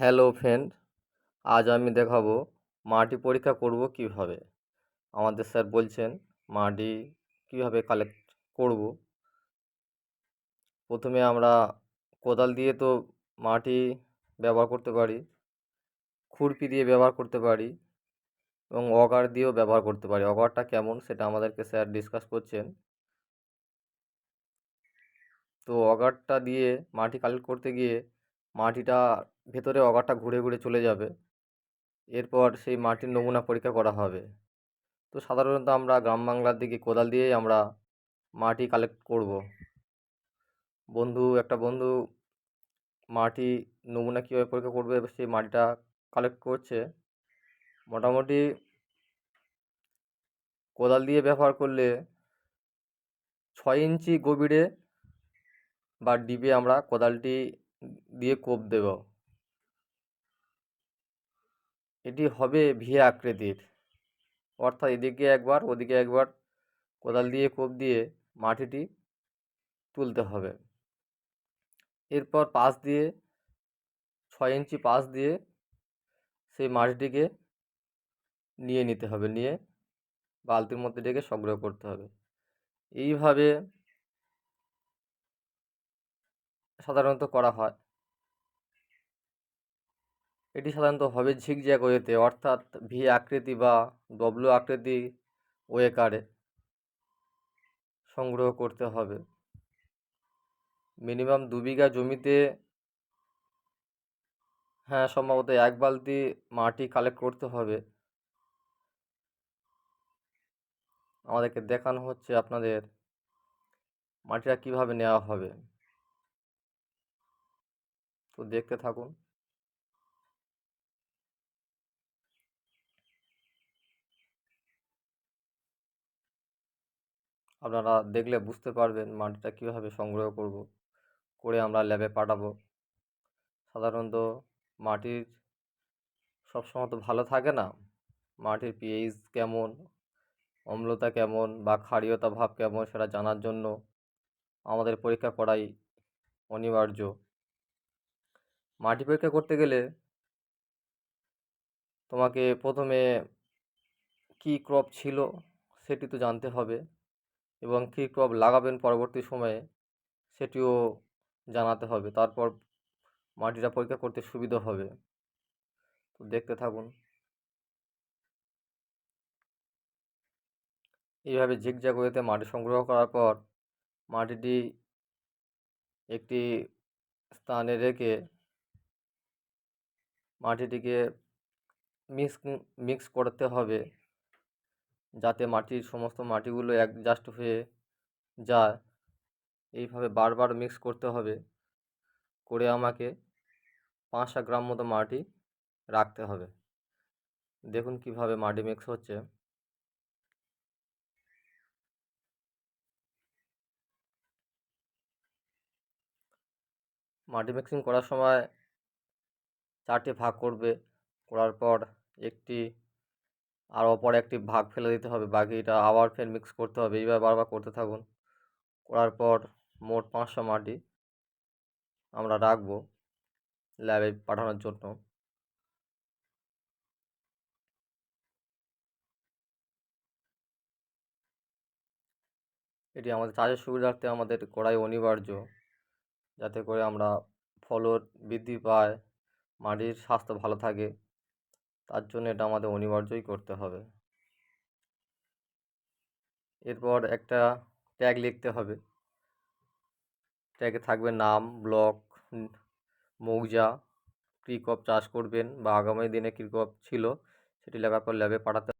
Hello friend, আজ আমি দেখাবো মাটি পরীক্ষা করব কীভাবে। আমাদের স্যার বলছেন মাটি কীভাবে কালেক্ট করব। প্রথমে আমরা কোদাল দিয়ে তো মাটি ব্যবহার করতে পারি, খুরপি দিয়ে ব্যবহার করতে পারি এবং অগার দিয়েও ব্যবহার করতে পারি। অগারটা কেমন সেটা আমাদেরকে স্যার ডিসকাস করছেন। তো অগারটা দিয়ে মাটি কালেক্ট করতে গিয়ে মাটিটা ভেতরে অগারটা ঘুরে ঘুরে চলে যাবে। এরপর সেই মাটির নমুনা পরীক্ষা করা হবে। তো সাধারণত আমরা গ্রাম বাংলার দিকে কোদাল দিয়েই আমরা মাটি কালেক্ট করব। বন্ধু, একটা বন্ধু মাটি নমুনা কীভাবে পরীক্ষা করবে, সেই মাটিটা কালেক্ট করছে। মোটামুটি কোদাল দিয়ে ব্যবহার করলে ছয় ইঞ্চি গভীরে বা ডিপে আমরা কোদালটি দিয়ে কোপ দেব। এটি হবে ভি আকৃতির। অর্থাৎ এদিকে একবার, ওদিকে একবার কোদাল দিয়ে, কোপ দিয়ে মাটিটি তুলতে হবে। এরপর পাশ দিয়ে, ছয় ইঞ্চি পাশ দিয়ে সেই মাটিটিকে নিয়ে নিতে হবে, নিয়ে বালতির মধ্যে ডেকে সংগ্রহ করতে হবে। এইভাবে সাধারণত করা হয়। এটি সাধারণত হবে ঝিকঝ্যাক ওয়েতে, অর্থাৎ ভি আকৃতি বা ডব্লু আকৃতি ওয়েকারে সংগ্রহ করতে হবে। মিনিমাম দু বিঘা জমিতে হ্যাঁ সম্ভবত এক বালতি মাটি কালেক্ট করতে হবে। আমাদেরকে দেখানো হচ্ছে আপনাদের মাটিটা কীভাবে নেওয়া হবে। তো দেখতে থাকুন। আপনারা দেখলে বুঝতে পারবেন মাটিটা কীভাবে সংগ্রহ করব। করে আমরা ল্যাবে পাঠাবো। সাধারণত মাটির সবসময় তো ভালো থাকে না। মাটির পিএইচ কেমন, অম্লতা কেমন বা ক্ষারীয়তা ভাব কেমন সেটা জানার জন্য আমাদের পরীক্ষা করাই অনিবার্য। মাটি পরীক্ষা করতে গেলে তোমাকে প্রথমে কী ক্রপ ছিল সেটি তো জানতে হবে। এবং কী ক্রপ লাগাবেন পরবর্তী সময়ে, সেটিও জানাতে হবে। তারপর মাটিটা পরীক্ষা করতে সুবিধা হবে। তো দেখতে থাকুন। এইভাবে ঝিকঝ্যাক ওয়েতে মাটি সংগ্রহ করার পর, মাটিটি একটি স্থানে রেখে মাটিটিকে মিক্স মিক্স করতে হবে। যাতে মাটির সমস্ত মাটিগুলো অ্যাডজাস্ট হয়ে যায়। এইভাবে বারবার মিক্স করতে হবে। করে আমাকে পাঁচশো গ্রাম মতো মাটি রাখতে হবে। দেখুন কীভাবে মাটি মিক্স হচ্ছে। মাটি মিক্সিং করার সময় চারটি ভাগ করবে। করার পর একটি আর অপর একটি ভাগ ফেলে দিতে হবে, বাকিটা আবার ফের মিক্স করতে হবে। এইভাবে বারবার করতে থাকুন। করার পর মোট পাঁচশো মাটি আমরা রাখব ল্যাবে পাঠানোর জন্য। এটি আমাদের চাষের সুবিধার্থে আমাদের করাই অনিবার্য, যাতে করে আমরা ফলন বৃদ্ধি পায়, মাটির স্বাস্থ্য ভালো থাকে। তার জন্য এটা আমাদের অনিবার্যই করতে হবে। এরপর একটা ট্যাগ লিখতে হবে। ট্যাগে থাকবে নাম ব্লক মৌজা, কী চাষ করবেন বা আগামী দিনে কী ক্রপ ছিল সেটি লেখার পর ল্যাবে পাঠাতে